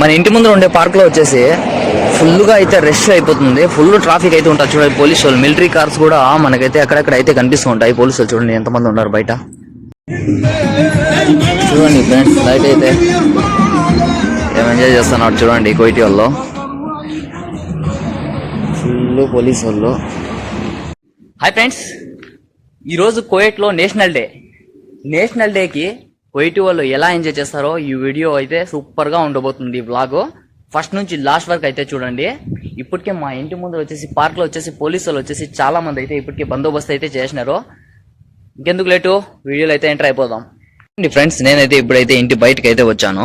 మన ఇంటి ముందర ఉండే పార్క్లో వచ్చేసి ఫుల్గా అయితే రష్ అయిపోతుంది. ఫుల్ ట్రాఫిక్ అయితే ఉంటుంది. చూడండి పోలీసు వాళ్ళు మిలిటరీ కార్స్ కూడా మనకైతే అక్కడక్కడ అయితే కనిపిస్తూ ఉంటాయి. పోలీసు వాళ్ళు చూడండి ఎంతమంది ఉన్నారు బయట? చూడండి ఫ్రెండ్స్ లైట్ అయితే ఏం ఎంజాయ్ చేస్తున్నారు చూడండి కోయిటి వాళ్ళు. ఫుల్ పోలీసు వాళ్ళు. హాయ్ ఫ్రెండ్స్ ఈరోజు కోయట్లో నేషనల్ డే నేషనల్ డేకి కోయిటి వాళ్ళు ఎలా ఎంజాయ్ చేస్తారో ఈ వీడియో అయితే సూపర్గా ఉండబోతుంది ఈ బ్లాగ్ ఫస్ట్ నుంచి లాస్ట్ వరకు అయితే చూడండి. ఇప్పటికే మా ఇంటి ముందు వచ్చేసి పార్క్లో వచ్చేసి పోలీసు వాళ్ళు వచ్చేసి చాలా మంది అయితే ఇప్పటికే బందోబస్తు అయితే చేసినారు. ఇంకెందుకు లేటు? వీడియోలో అయితే ఎంటర్ అయిపోదాం. ఫ్రెండ్స్ నేనైతే ఇప్పుడైతే ఇంటి బయటకు అయితే వచ్చాను.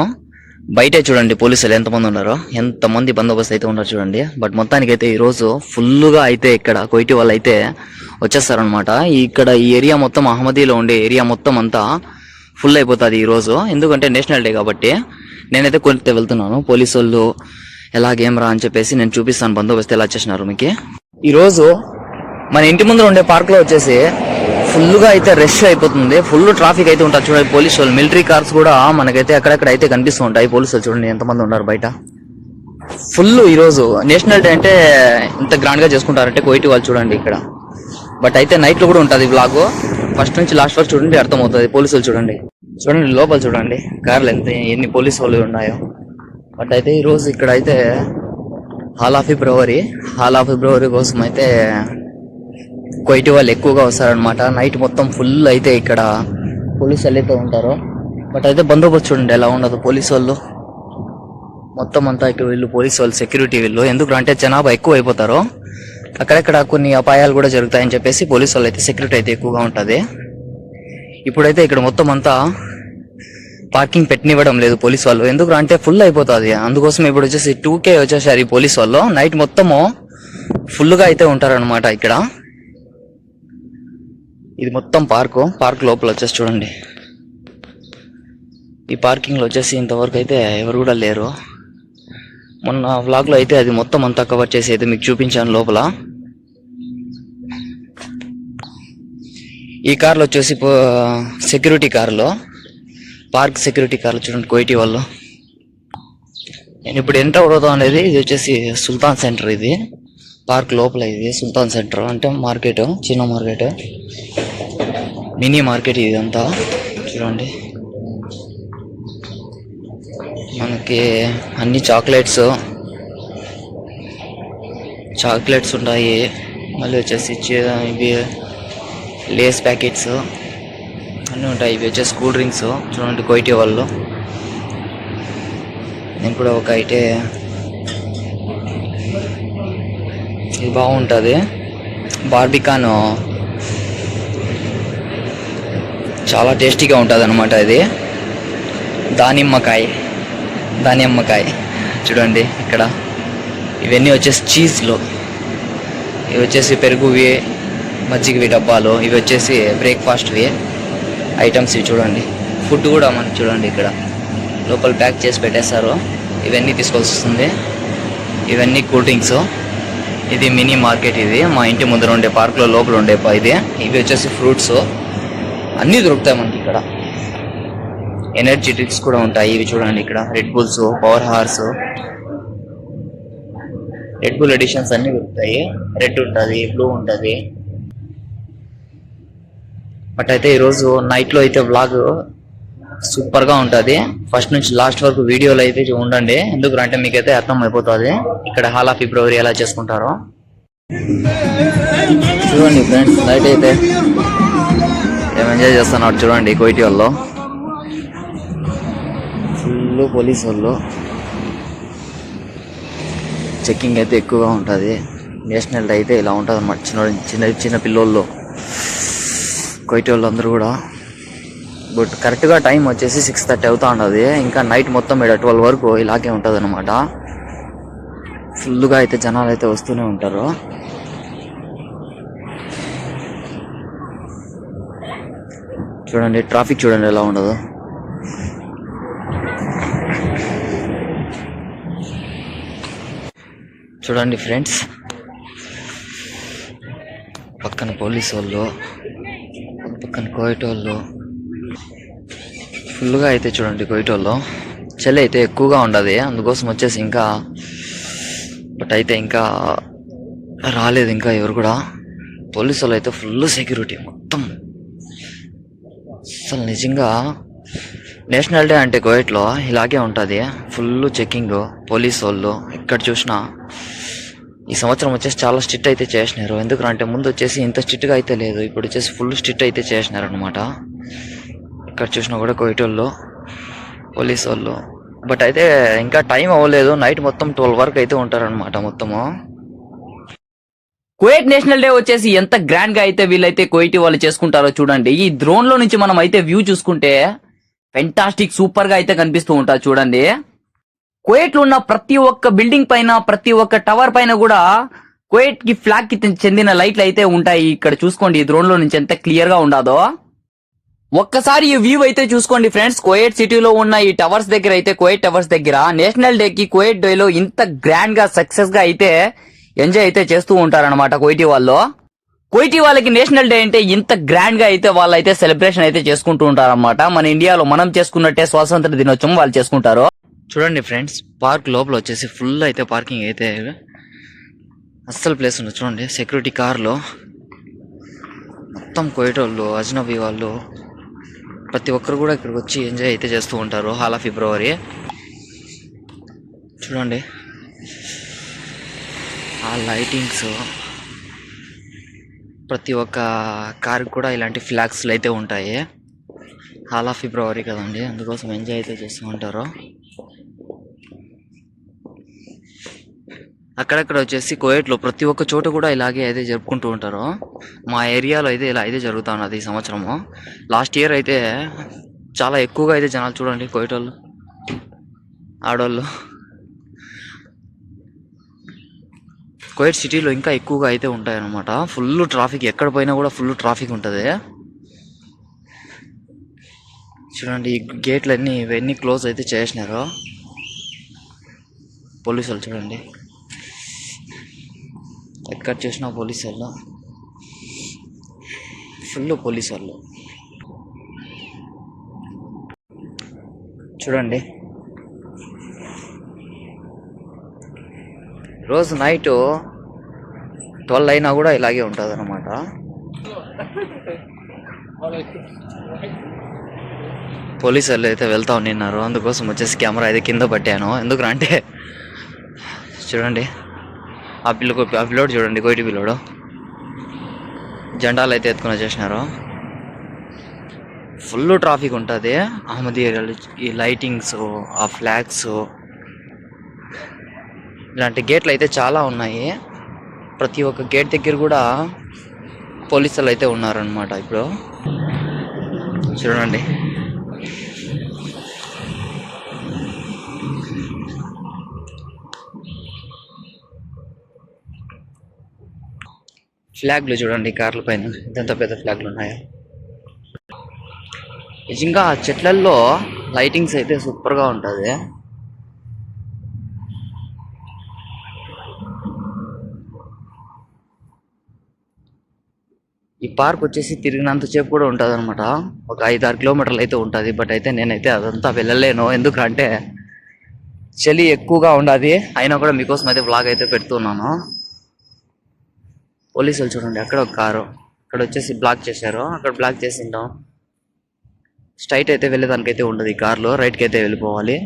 బయటే చూడండి పోలీసులు ఎంతమంది ఉన్నారో. ఎంతమంది బందోబస్తు అయితే ఉన్నారు చూడండి. బట్ మొత్తానికి అయితే ఈ రోజు అయితే ఇక్కడ కొయిటి వాళ్ళు అయితే వచ్చేస్తారనమాట ఇక్కడ ఈ ఏరియా మొత్తం అహ్మదీలో ఉండే ఏరియా మొత్తం అంతా ఫుల్ అయిపోతుంది ఈరోజు ఎందుకంటే నేషనల్ డే కాబట్టి నేనైతే కొంత వెళ్తున్నాను. పోలీసు వాళ్ళు ఎలాగేమరా అని చెప్పేసి నేను చూపిస్తాను. బందోబస్తు ఎలా చేసినారు మీకు? ఈ రోజు మన ఇంటి ముందర ఉండే పార్క్లో వచ్చేసి ఫుల్గా అయితే రష్ అయిపోతుంది. ఫుల్ ట్రాఫిక్ అయితే ఉంటుంది. చూడండి పోలీసు వాళ్ళు మిలిటరీ కార్స్ కూడా మనకైతే అక్కడక్కడ అయితే కనిపిస్తూ ఉంటాయి. పోలీసు వాళ్ళు చూడండి ఎంతమంది ఉన్నారు బయట? ఫుల్ ఈ రోజు నేషనల్ డే అంటే ఇంత గ్రాండ్గా చేసుకుంటారంటే కోయిటి వాళ్ళు చూడండి ఇక్కడ. బట్ అయితే నైట్లో కూడా ఉంటుంది బ్లాగ్ ఫస్ట్ నుంచి లాస్ట్ వరకు చూడండి అర్థమవుతుంది. పోలీసులు చూడండి. చూడండి లోపల చూడండి. కార్లు ఎంత ఎన్ని పోలీస్ వాళ్ళు ఉన్నాయో. బట్ అయితే ఈరోజు ఇక్కడ అయితే hall of February. Hall of February కోసం అయితే కొయిటి వాళ్ళు ఎక్కువగా వస్తారనమాట నైట్ మొత్తం ఫుల్ అయితే ఇక్కడ పోలీసు వాళ్ళు అయితే ఉంటారు. బట్ అయితే బందోబస్తు చూడండి ఎలా ఉండదు పోలీసు వాళ్ళు. మొత్తం అంతా ఇటు వీళ్ళు పోలీసు వాళ్ళు సెక్యూరిటీ వీళ్ళు. ఎందుకు అంటే జనాభా ఎక్కువ అయిపోతారు. అక్కడక్కడ కొన్ని అపాయాలు కూడా జరుగుతాయని చెప్పేసి పోలీసు వాళ్ళు అయితే సెక్యూరిటీ అయితే ఎక్కువగా ఉంటుంది. ఇప్పుడైతే ఇక్కడ మొత్తం అంతా పార్కింగ్ పెట్టనివ్వడం లేదు పోలీస్ వాళ్ళు. ఎందుకు అంటే ఫుల్ అయిపోతుంది. అందుకోసం ఇప్పుడు వచ్చేసి టూ కే వచ్చేసారు ఈ పోలీస్ వాళ్ళు. నైట్ మొత్తము ఫుల్గా అయితే ఉంటారనమాట ఇక్కడ. ఇది మొత్తం పార్కు పార్క్ లోపల వచ్చేసి చూడండి. ఈ పార్కింగ్లో వచ్చేసి ఇంతవరకు అయితే ఎవరు కూడా లేరు. మొన్న వ్లాగ్లో అయితే అది మొత్తం అంతా కవర్ చేసి అయితే మీకు చూపించాను లోపల. ఈ కార్లో వచ్చేసి సెక్యూరిటీ కార్లో పార్క్ సెక్యూరిటీ కార్లు చూడండి కోయిటీ వాళ్ళు. నేను ఇప్పుడు ఎంటర్ అవుతాం అనేది ఇది వచ్చేసి సుల్తాన్ సెంటర్ ఇది. పార్క్ లోపల ఇది సుల్తాన్ సెంటర్. అంటే మార్కెట్ చిన్న మార్కెట్. మినీ మార్కెట్ ఇదంతా చూడండి. మనకి అన్ని చాక్లెట్స్ చాక్లెట్స్ ఉంటాయి మళ్ళీ వచ్చేసి ఇవి లేస్ ప్యాకెట్స్. అన్నీ ఉంటాయి. ఇవి వచ్చేసి కూల్ డ్రింక్స్. చూడండి కోయిటి వాళ్ళు. నేను కూడా ఒక అయితే ఇది బాగుంటుంది. బార్బికాన్. చాలా టేస్టీగా ఉంటుంది అనమాట ఇది. దానిమ్మకాయ. దానిమ్మకాయ. చూడండి ఇక్కడ. ఇవన్నీ వచ్చేసి చీజ్లు. ఇవి వచ్చేసి పెరుగువి మజ్జిగవి డబ్బాలు. ఇవి వచ్చేసి బ్రేక్ఫాస్ట్వి. ఐటమ్స్ ఇవి చూడండి. ఫుడ్ కూడా మనకి చూడండి ఇక్కడ. లోపల ప్యాక్ చేసి పెట్టేస్తారు ఇవన్నీ తీసుకోవాల్సి వస్తుంది ఇవన్నీ కూల్ డ్రింక్స్. ఇది మినీ మార్కెట్ ఇది. మా ఇంటి ముందర ఉండే పార్క్లో లోపల ఉండే ఇది. ఇవి వచ్చేసి ఫ్రూట్స్ అన్నీ దొరుకుతాయి మనకి ఇక్కడ. ఎనర్జీ డ్రింక్స్ కూడా ఉంటాయి. ఇవి చూడండి ఇక్కడ. Red Bulls power horse Red Bull editions అన్ని దొరుకుతాయి. రెడ్ ఉంటుంది బ్లూ ఉంటుంది. బట్ అయితే ఈరోజు నైట్లో అయితే వ్లాగ్ సూపర్గా ఉంటుంది. ఫస్ట్ నుంచి లాస్ట్ వరకు వీడియోలు అయితే ఉండండి ఎందుకంటే మీకైతే అర్థం అయిపోతుంది. ఇక్కడ హాల్ ఆఫ్ ఫిబ్రవరి ఎలా చేసుకుంటారో. చూడండి ఫ్రెండ్స్ నైట్ అయితే ఏం ఎంజాయ్ చేస్తున్నారు చూడండి కోయిటి వాళ్ళు. ఫుల్ పోలీస్ వాళ్ళు. చెక్కింగ్ అయితే ఎక్కువగా ఉంటుంది. నేషనల్ అయితే ఇలా ఉంటుంది అన్నమాట చిన్న చిన్న చిన్న పిల్లోళ్ళు. కొయిటి వాళ్ళందరూ కూడా. బట్ కరెక్ట్గా టైం వచ్చేసి సిక్స్ థర్టీ అవుతా ఉండదు ఇంకా నైట్ మొత్తం ఇక్కడ ట్వెల్వ్ వరకు ఇలాగే ఉంటుంది అనమాట ఫుల్గా అయితే జనాలు అయితే వస్తూనే ఉంటారు. చూడండి ట్రాఫిక్ చూడండి ఎలా ఉండదు. చూడండి ఫ్రెండ్స్ పక్కన పోలీసు వాళ్ళు. అండ్ కోయట ఫుల్గా అయితే చూడండి కోయిటోళ్ళు చలి అయితే ఎక్కువగా ఉండదు అందుకోసం వచ్చేసి ఇంకా బట్ అయితే ఇంకా రాలేదు ఇంకా ఎవరు కూడా. పోలీసు వాళ్ళు అయితే ఫుల్ సెక్యూరిటీ మొత్తం. అసలు నిజంగా నేషనల్ డే అంటే కోయట్లో ఇలాగే ఉంటుంది. ఫుల్ చెకింగ్ పోలీస్ వాళ్ళు ఎక్కడ చూసినా. ఈ సంవత్సరం వచ్చేసి చాలా స్ట్రిక్ట్ అయితే చేసినారు. ఎందుకంటే ముందు వచ్చేసి ఇంత స్ట్రిక్ట్గా అయితే లేదు. ఇప్పుడు వచ్చేసి ఫుల్ స్ట్రిక్ట్ అయితే చేసినారు అనమాట ఎక్కడ చూసినా కూడా కోయటోళ్ళు పోలీస్ వాళ్ళు బట్ అయితే ఇంకా టైం అవ్వలేదు. నైట్ మొత్తం ట్వెల్వ్ వరకు అయితే ఉంటారనమాట మొత్తము. కువైట్ నేషనల్ డే వచ్చేసి ఎంత గ్రాండ్గా అయితే వీళ్ళైతే కువైట్ వాళ్ళు చేసుకుంటారో చూడండి. ఈ డ్రోన్లో నుంచి మనం అయితే వ్యూ చూసుకుంటే ఫెంటాస్టిక్ సూపర్గా అయితే కనిపిస్తూ ఉంటారు చూడండి. కువైట్లో ఉన్న ప్రతి ఒక్క బిల్డింగ్ పైన ప్రతి ఒక్క టవర్ పైన కూడా కువైట్కి ఫ్లాగ్కి చెందిన లైట్లు అయితే ఉంటాయి. ఇక్కడ చూసుకోండి ఈ డ్రోన్లో నుంచి ఎంత క్లియర్గా ఉండదో. ఒక్కసారి ఈ వ్యూ అయితే చూసుకోండి ఫ్రెండ్స్ కోయట్ సిటీలో ఉన్న ఈ టవర్స్ దగ్గర అయితే కోయట్ టవర్స్ దగ్గర నేషనల్ డే కి కోయట్ డే లో ఇంత గ్రాండ్గా సక్సెస్గా అయితే ఎంజాయ్ అయితే చేస్తూ ఉంటారనమాట కోయిటీ వాళ్ళు. కోయిటీ వాళ్ళకి నేషనల్ డే అంటే ఇంత గ్రాండ్గా అయితే వాళ్ళు అయితే సెలబ్రేషన్ అయితే చేసుకుంటూ ఉంటారనమాట మన ఇండియాలో మనం చేసుకున్నట్టే స్వాతంత్ర దినోత్సవం వాళ్ళు చేసుకుంటారు. చూడండి ఫ్రెండ్స్ పార్క్ లోపల వచ్చేసి ఫుల్ అయితే పార్కింగ్ అయితే అస్సలు ప్లేస్ ఉంది చూడండి సెక్యూరిటీ కార్లో మొత్తం కోయటోళ్ళు అజ్నబీ వాళ్ళు ప్రతి ఒక్కరు కూడా ఇక్కడికి వచ్చి ఎంజాయ్ అయితే చేస్తూ ఉంటారు హాల్ ఆఫ్ ఫిబ్రవరి. చూడండి ఆ లైటింగ్స్ ప్రతి ఒక్క కార్ కూడా ఇలాంటి ఫ్లాగ్స్లు అయితే ఉంటాయి. హాల్ ఆఫ్ ఫిబ్రవరి కదండి అందుకోసం ఎంజాయ్ అయితే చేస్తూ ఉంటారు. అక్కడక్కడ వచ్చేసి కోయట్లో ప్రతి ఒక్క చోట కూడా ఇలాగే అయితే జరుపుకుంటూ ఉంటారు. మా ఏరియాలో అయితే ఇలా అయితే జరుగుతూ ఉన్నది ఈ సంవత్సరము. లాస్ట్ ఇయర్ అయితే చాలా ఎక్కువగా అయితే జనాలు చూడండి కోయటోళ్ళు ఆడోళ్ళు. కోయట్ సిటీలో ఇంకా ఎక్కువగా అయితే ఉంటాయన్నమాట. ఫుల్ ట్రాఫిక్ ఎక్కడ పోయినా కూడా ఫుల్ ట్రాఫిక్ ఉంటుంది. చూడండి ఈ గేట్లు అన్నీ ఇవన్నీ క్లోజ్ అయితే చేసినారు. పోలీసులు చూడండి. ఎక్కడ చూసినా పోలీసు వాళ్ళు ఫుల్ పోలీసు వాళ్ళు చూడండి. రోజు నైట్ ట్వెల్వ్ అయినా కూడా ఇలాగే ఉంటుంది అనమాట పోలీసు వాళ్ళు అయితే వెళ్తా ఉన్నారు. అందుకోసం వచ్చేసి కెమెరా అయితే కింద పట్టాను. ఎందుకు అంటే చూడండి. ఆ పిల్లకు ఆ పిల్లోడు చూడండి కోయిటి పిల్లోడు జెండాలు అయితే ఎత్తుకుని వచ్చేసినారు. ఫుల్ ట్రాఫిక్ ఉంటుంది. అహ్మదీ ఈ లైటింగ్స్ ఆ ఫ్లాగ్స్. ఇలాంటి గేట్లు అయితే చాలా ఉన్నాయి. ప్రతి ఒక్క గేట్ దగ్గర కూడా పోలీసులు అయితే ఉన్నారనమాట ఇప్పుడు. చూడండి. ఫ్లాగ్లు చూడండి కార్ల పైన. ఎంత పెద్ద ఫ్లాగ్లు ఉన్నాయో? నిజంగా ఆ చెట్లల్లో లైటింగ్స్ అయితే సూపర్గా ఉంటుంది. ఈ పార్క్ వచ్చేసి తిరిగినంత సేపు కూడా ఉంటుంది అనమాట ఒక ఐదు ఆరు కిలోమీటర్లు అయితే ఉంటుంది బట్ అయితే నేనైతే అదంతా వెళ్ళలేను. ఎందుకంటే చలి ఎక్కువగా ఉండదు. అయినా కూడా మీకోసం అయితే బ్లాగ్ అయితే పెడుతున్నాను. పోలీసులు చూడండి అక్కడ ఒక కారు. ఇక్కడ వచ్చేసి బ్లాక్ చేశారు. అక్కడ బ్లాక్ చేసింటాం స్ట్రైట్ అయితే వెళ్ళేదానికైతే ఉండదు ఈ కార్లో. రైట్కి అయితే వెళ్ళిపోవాలి.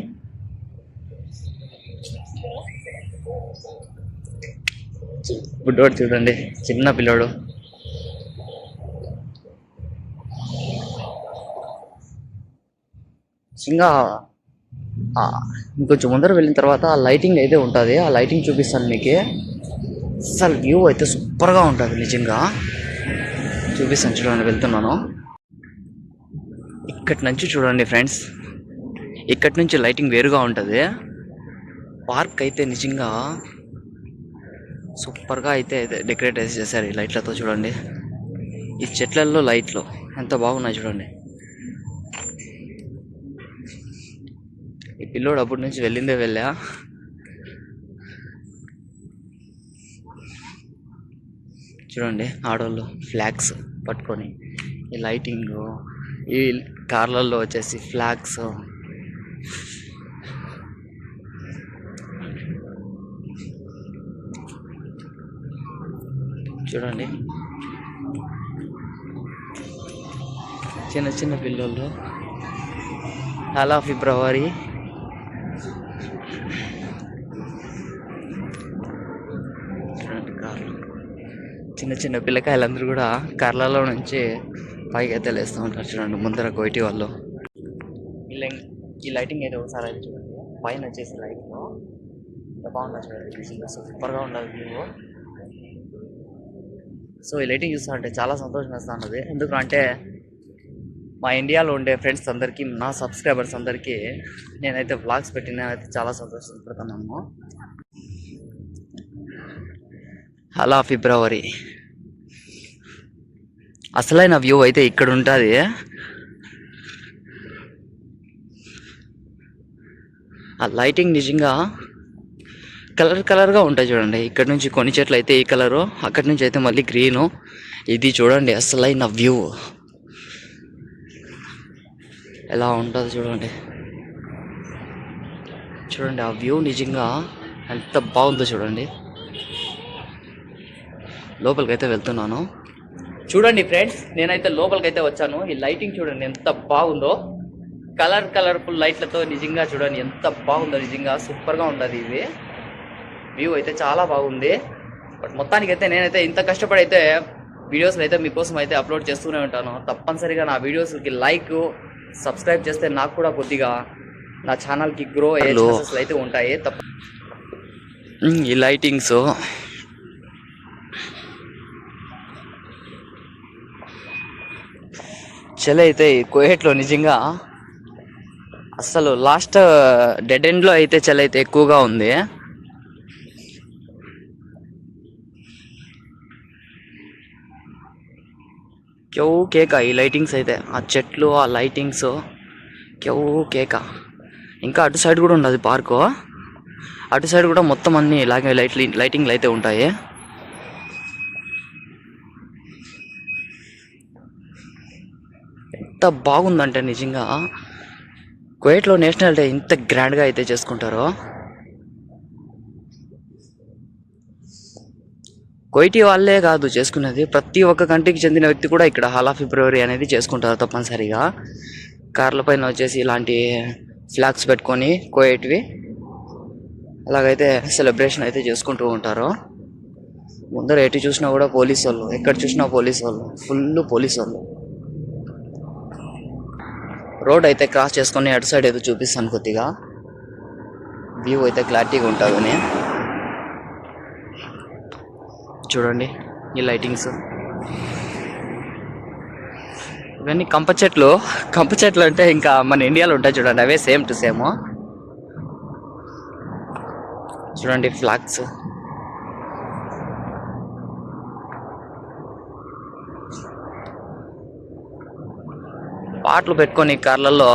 బుడ్డోడు చూడండి. చిన్న పిల్లోడు. ఇంకా ఇంకొంచెం ముందర వెళ్ళిన తర్వాత ఆ లైటింగ్ అయితే ఉంటుంది. ఆ లైటింగ్ చూపిస్తాను మీకు. అసలు వ్యూ అయితే సూపర్గా ఉంటుంది నిజంగా. చూపిస్తాను చూడండి వెళ్తున్నాను. ఇక్కడి నుంచి చూడండి ఫ్రెండ్స్. ఇక్కడి నుంచి లైటింగ్ వేరుగా ఉంటుంది. పార్క్ అయితే నిజంగా సూపర్గా అయితే డెకరేట్ అయితే చేశారు ఈ లైట్లతో చూడండి. ఈ చెట్లల్లో లైట్లు ఎంత బాగున్నాయి చూడండి. ఈ పిల్లోడు అప్పటి నుంచి వెళ్ళిందే వెళ్ళా. చూడండి ఆడవాళ్ళు ఫ్లాగ్స్ పట్టుకొని ఈ లైటింగ్ ఈ కార్లల్లో వచ్చేసి ఫ్లాగ్స్ చూడండి. చిన్న చిన్న పిల్లలు అలా ఫిబ్రవరి చిన్న చిన్న పిల్లకాయలందరూ కూడా కార్లలో నుంచి పైకి అయితే లేస్తూ ఉంటారు చూడండి ముందర కోయిటి వాళ్ళు. ఈ లైన్ ఈ లైటింగ్ అయితే ఒకసారి అయితే చూడండి. పైన వచ్చేసి లైట్లో ఎంత బాగుంటుంది చూడండి సూపర్గా ఉండదు వ్యూ సో ఈ లైటింగ్ చూస్తా ఉంటే చాలా సంతోషం వేస్తూ ఉన్నది ఎందుకంటే మా ఇండియాలో ఉండే ఫ్రెండ్స్ అందరికీ నా సబ్స్క్రైబర్స్ అందరికీ నేనైతే వ్లాగ్స్ పెట్టిన అయితే చాలా సంతోషపడుతున్నాము. అలా ఫిబ్రవరి. అసలైన వ్యూ అయితే ఇక్కడ ఉంటుంది. ఆ లైటింగ్ నిజంగా కలర్ కలర్గా ఉంటాయి చూడండి. ఇక్కడ నుంచి కొన్ని చెట్లు అయితే ఈ కలరు అక్కడి నుంచి అయితే మళ్ళీ గ్రీను. ఇది చూడండి అసలైన వ్యూ. ఎలా ఉంటుందో చూడండి. చూడండి ఆ వ్యూ నిజంగా ఎంత బాగుందో చూడండి. లోపలికి అయితే వెళ్తున్నాను. చూడండి ఫ్రెండ్స్ నేనైతే లోపలికి అయితే వచ్చాను. ఈ లైటింగ్ చూడండి ఎంత బాగుందో. కలర్ కలర్ఫుల్ లైట్లతో నిజంగా చూడండి ఎంత బాగుందో నిజంగా సూపర్గా ఉంటుంది ఇది. వ్యూ అయితే చాలా బాగుంది. బట్ మొత్తానికి అయితే నేనైతే ఇంత కష్టపడి అయితే వీడియోస్లు అయితే మీకోసం అయితే అప్లోడ్ చేస్తూనే ఉంటాను. తప్పనిసరిగా నా వీడియోస్కి లైక్ సబ్స్క్రైబ్ చేస్తే నాకు కూడా కొద్దిగా నా ఛానల్కి గ్రో అయ్యే. ఛాన్సెస్ అయితే ఉంటాయి. తప్ప ఈ లైటింగ్స్ చలి అయితే కోహెట్లో నిజంగా అసలు లాస్ట్ డెడ్ ఎండ్లో అయితే చలి అయితే ఎక్కువగా ఉంది. కెవ్ కేక ఈ లైటింగ్స్ అయితే ఆ చెట్లు ఆ లైటింగ్స్ క్యూ కేక. ఇంకా అటు సైడ్ కూడా ఉండదు పార్కు అటు సైడ్ కూడా మొత్తం అన్ని ఇలాగే లైట్ లైటింగ్లు అయితే ఉంటాయి. ఎంత బాగుందంటే నిజంగా. కువైట్లో నేషనల్ డే ఇంత గ్రాండ్గా అయితే చేసుకుంటారో. కోయిటి వాళ్ళే కాదు చేసుకునేది ప్రతి ఒక్క కంట్రీకి చెందిన వ్యక్తి కూడా ఇక్కడ హాల్ ఆఫ్ ఫిబ్రవరి అనేది చేసుకుంటారు తప్పనిసరిగా. కార్ల పైన వచ్చేసి ఇలాంటి ఫ్లాగ్స్ పెట్టుకొని కోయేటివి అలాగైతే సెలబ్రేషన్ అయితే చేసుకుంటూ ఉంటారు. ముందర ఎటు చూసినా కూడా పోలీస్ వాళ్ళు ఎక్కడ చూసినా పోలీస్ వాళ్ళు ఫుల్ పోలీస్ వాళ్ళు రోడ్ అయితే క్రాస్ చేసుకొని అటు సైడ్ ఏదో చూపిస్తాను కొద్దిగా. వ్యూ అయితే క్లారిటీగా ఉంటుంది చూడండి ఈ లైటింగ్స్ ఇవన్నీ కంప చెట్లు. కంప చెట్లు అంటే ఇంకా మన ఇండియాలో ఉంటాయి చూడండి అవే సేమ్ టు సేమ్ చూడండి ఫ్లాగ్స్ పాటలు పెట్టుకొని కార్లలో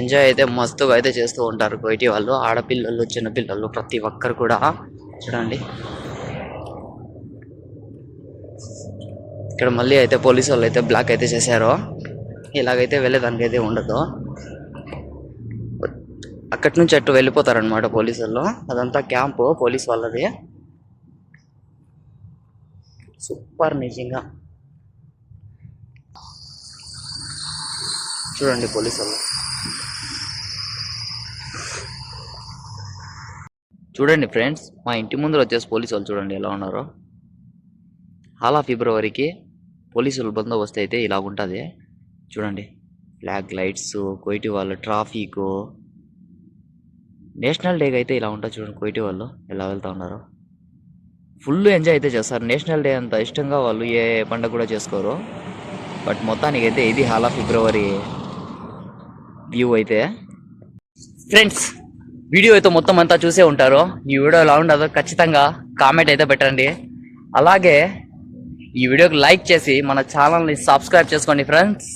ఎంజాయ్ అయితే మస్తుగా అయితే చేస్తూ ఉంటారు బయటి వాళ్ళు. ఆడపిల్లలు చిన్నపిల్లలు ప్రతి ఒక్కరు కూడా. చూడండి. ఇక్కడ మళ్ళీ అయితే పోలీసు వాళ్ళు అయితే బ్లాక్ అయితే చేశారు. ఇలాగైతే వెళ్ళేదానికి అయితే ఉండదు. అక్కడి నుంచి అటు వెళ్ళిపోతారనమాట పోలీసు వాళ్ళు. అదంతా క్యాంపు పోలీస్ వాళ్ళది. సూపర్ నిజంగా. చూడండి పోలీసు వాళ్ళు చూడండి ఫ్రెండ్స్ మా ఇంటి ముందర వచ్చేసి పోలీసు వాళ్ళు చూడండి ఎలా ఉన్నారో. హాలా ఫిబ్రవరికి పోలీసుల బందోబస్తు అయితే ఇలా ఉంటుంది. చూడండి ఫ్లాగ్ లైట్స్ కోయిటి వాళ్ళు ట్రాఫిక్. నేషనల్ డేకి అయితే ఇలా ఉంటుంది చూడండి కోయిటి వాళ్ళు ఎలా వెళ్తూ ఉన్నారు. ఫుల్ ఎంజాయ్ అయితే చేస్తారు. నేషనల్ డే అంత ఇష్టంగా వాళ్ళు ఏ పండుగ కూడా చేసుకోరు. బట్ మొత్తానికి అయితే ఇది హాలా ఫిబ్రవరి వ్యూ అయితే? ఫ్రెండ్స్ వీడియో అయితే మొత్తం అంతా చూసే ఉంటారు. ఈ వీడియో ఎలా ఉండదో ఖచ్చితంగా కామెంట్ అయితే పెట్టండి. అలాగే ఈ వీడియోకి లైక్ చేసి మన ఛానల్ని సబ్స్క్రైబ్ చేసుకోండి ఫ్రెండ్స్